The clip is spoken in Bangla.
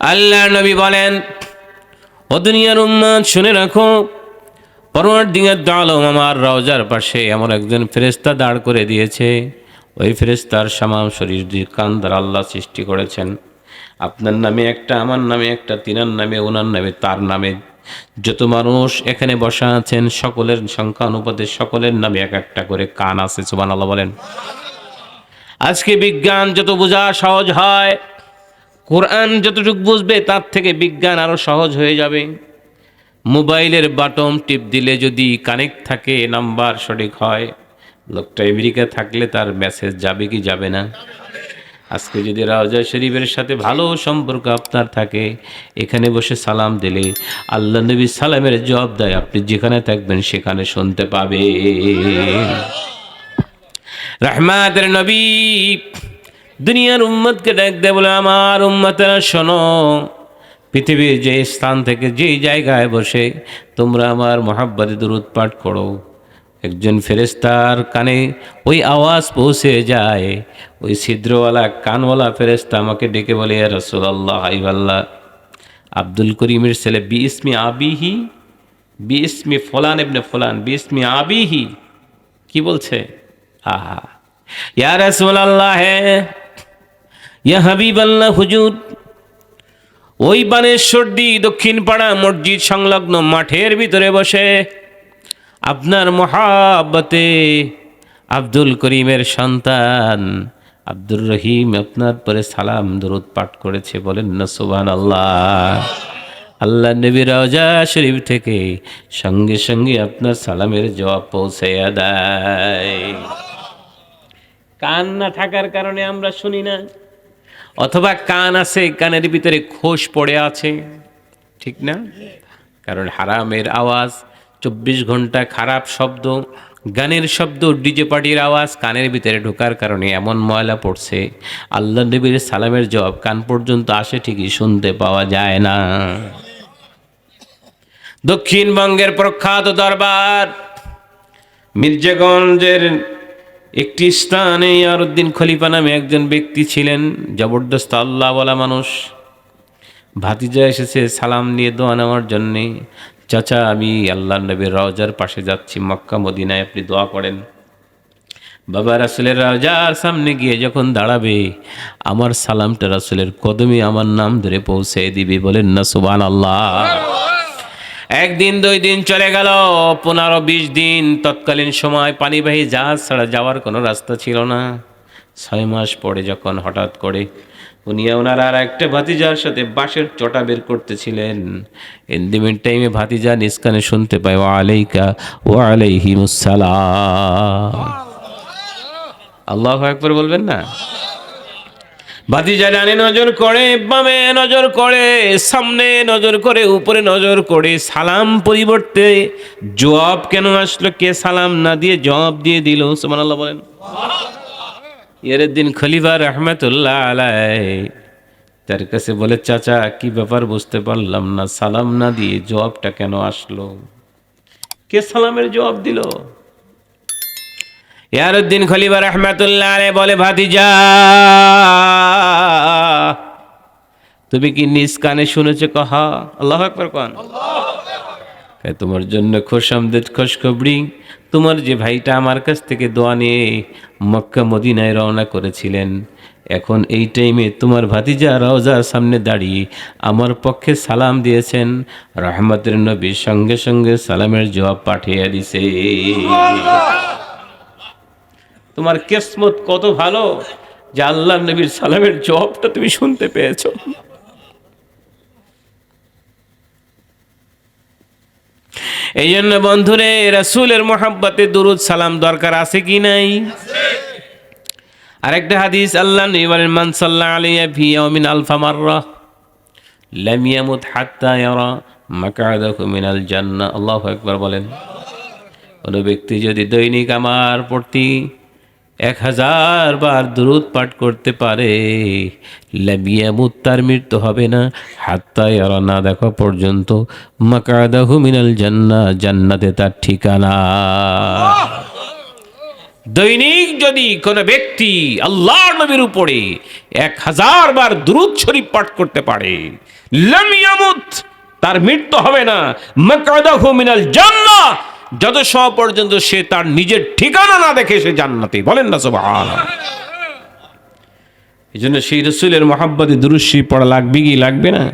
আল্লাহ নবী বলেন, ও দুনিয়ার উম্মাদ শুনে রাখো পরমার দিনের দলম আমার রওজার পাশে এমন একজন ফেরেস্তা দাঁড় করে দিয়েছে। ওই ফেরেস্তার সামাম শরীর দুই কান আল্লাহ সৃষ্টি করেছেন। আপনার নামে একটা, আমার নামে একটা, তিনার নামে, ওনার নামে, তার নামে। যত মানুষ এখানে বসা আছেন, সকলের সংখ্যা অনুপাতে সকলের নামে এক একটা করে কান আছে সুবান আল্লাহ বলেন। আজকে বিজ্ঞান যত বোঝা সহজ হয় কোরআন যতটুকু বুঝবে, তার থেকে বিজ্ঞান আরও সহজ হয়ে যাবে। মোবাইলের বাটম টিপ দিলে যদি কানেক্ট থাকে, নাম্বার সঠিক হয়। লোকটা আমেরিকা থাকলে তার মেসেজ যাবে কি যাবে না? আজকে যদি রাজা শরীফের সাথে ভালো সম্পর্ক আপনার থাকে, এখানে বসে সালাম দিলে আল্লাহ নবী সালামের জবাব দেয়, আপনি যেখানে থাকবেন সেখানে শুনতে পাবে রহমাতের নবী দুনিয়ার উম্মতকে ডাক দেয় বলে, আমার উম্মতেরা শোনো, পৃথিবীর যে স্থান থেকে যেই জায়গায় বসে তোমরা আমার মহাব্বাদে দূরত পাঠ করো। একজন ফেরেস্তার কানে ওই আওয়াজ পৌঁছে যায়। ওই ছিদ্রওয়ালা, কানওয়ালা ফেরেস্তা আমাকে ডেকে বলে রসুল্লাহ হাইবাল্লাহ, আব্দুল করিমের ছেলে বি ইসমি আবিহি বি ইসমি ফলান এবনে ফলান বি ইসমি আবিহি। কি বলছে? আহা। ইয়া রসুল্লাহ হ্যাঁ ইয়া হাবিব আল্লাহ হুজুর। ওই বানেশ্বরদি দক্ষিণ পাড়া মসজিদ সংলগ্ন মাঠের ভিতরে বসে। আপনার মহাব্বতে আব্দুল করিমের সন্তান আব্দুর রহিম আপনার পরে সালাম দরুদ পাঠ করেছে বলেন না সুবান আল্লাহ আল্লাহ নবী রাজা শরীফ থেকে সঙ্গে সঙ্গে আপনার সালামের জবাব পৌঁছে দেয়। কান না থাকার কারণে আমরা শুনি না। অথবা কান আছে, কানের ভিতরে খোশ পড়ে আছে, ঠিক না? কারণ হারামের আওয়াজ, চব্বিশ ঘণ্টা খারাপ শব্দ, গানের শব্দ, ডিজে পার্টির আওয়াজ কানের ভিতরে ঢোকার কারণে এমন ময়লা পড়ছে। আল্লাহ নবীর সালামের জবাব, কান পর্যন্ত আসে ঠিকই, শুনতে পাওয়া যায় না। দক্ষিণবঙ্গের প্রখ্যাত দরবার, মির্জাগঞ্জের একটি স্থানে ইয়ারুদ্দিন খলিফা নামে একজন ব্যক্তি ছিলেন, জবরদস্ত আল্লাহ বলা মানুষ। ভাতিজা এসেছে, সালাম নিয়ে দোয়া নেওয়ার জন্যে। চাচা, আমি আল্লাহ নবীর রওজার পাশে যাচ্ছি, মক্কা, মদিনায় আপনি দোয়া করেন। বাবা রাসুলের রাজার সামনে গিয়ে যখন দাঁড়াবে, আমার সালামটা রাসুলের কদমে আমার নাম ধরে পৌঁছে দিবে, বলেন না সুবান আল্লাহ একদিন, দুই দিন চলে গেল। পনেরো, বিশ দিন তৎকালীন সময় পানিবাহী জাহাজ ছাড়া যাওয়ার কোনো রাস্তা ছিল না। ছয় মাস পরে যখন হঠাৎ করে উনি ওনার আর একটা ভাতিজার সাথে বাঁশের চটা বের করতেছিলেন। ইন্দিমের টাইমে ভাতিজা নিষ্কানে শুনতে পায় ও আলাইকা ও আলাইহিমুসালাম আল্লাহ একবার বলবেন না? ভাতিজা ডানে নজর করে, বামে নজর করে, সামনে নজর করে, উপরে নজর করে, সালাম পরিবর্তে জবাব কেন আসলো, কে সালাম না দিয়ে জবাব দিয়ে দিল? সুমান আল্লাহ বলেন। এর দিন খলিফা রহমতুল্লাহ আলাই তার কাছে বলে, চাচা, কি ব্যাপার বুঝতে পারলাম না, সালাম না দিয়ে জবাবটা কেন আসলো? কে সালামের জবাব দিল? ইয়ারুদ্দিন খলিফা রহমাতুল্লাহ বলে, ভাতিজা তুমি কি নিজ কানে শুনেছো কহা? আল্লাহ একবার কন? তোমার জন্য খোশামদেদ খোশখবরি তোমার যে ভাইটা আমার কাছ থেকে দোয়া নিয়ে মক্কা মদিনায় রওনা করেছিলেন এখন এই টাইমে তোমার ভাতিজা রওজার সামনে দাঁড়িয়ে আমার পক্ষে সালাম দিয়েছেন রহমতের নবীর সঙ্গে সঙ্গে সালামের জবাব পাঠিয়ে দিছে। তোমার কেসমত কত ভালো? যে আল্লাহ নবীর সালামের জবাবটা তুমি শুনতে পেয়েছ। এই জন্য বন্ধুরে, রাসূলের মোহাব্বতে দুরুদ সালাম দরকার আছে কি নাই? আরেকটা হাদিস, আল্লাহ নবী বলেন, মান সাল্লা আলাইয়া ফি ইয়াউমিন আলফা মাররা, লাম ইয়ামুত হাত্তা ইয়ারা মাকআদাহু মিনাল জান্নাহ। আল্লাহু আকবার বলেন, কোনো ব্যক্তি যদি দৈনিক আমার প্রতি এক হাজার বার দুরুদ পাঠ করতে পারে। লামিয়ামুত তার মৃত্যু হবে না। হাত্তা ইয়ারা না দেখা পর্যন্ত মাকাদাহু মিনাল জান্না, জান্নাতে তার ঠিকানা। দৈনিক যদি কোনো ব্যক্তি আল্লাহর নবীর উপরে এক হাজার বার দুরুদ শরীফ পাঠ করতে পারে, লাম ইয়ামুত তার মৃত্যু হবে না। মাকাদাহু মিনাল জান্নাহ যত সময় পর্যন্ত সে তার নিজের ঠিকানা না দেখে সে জান্নাতে। বলেন না সব এই জন্য সেই রসুলের মহাব্বাদে দুরুদ শরীফ পড়া লাগবে কি লাগবে না?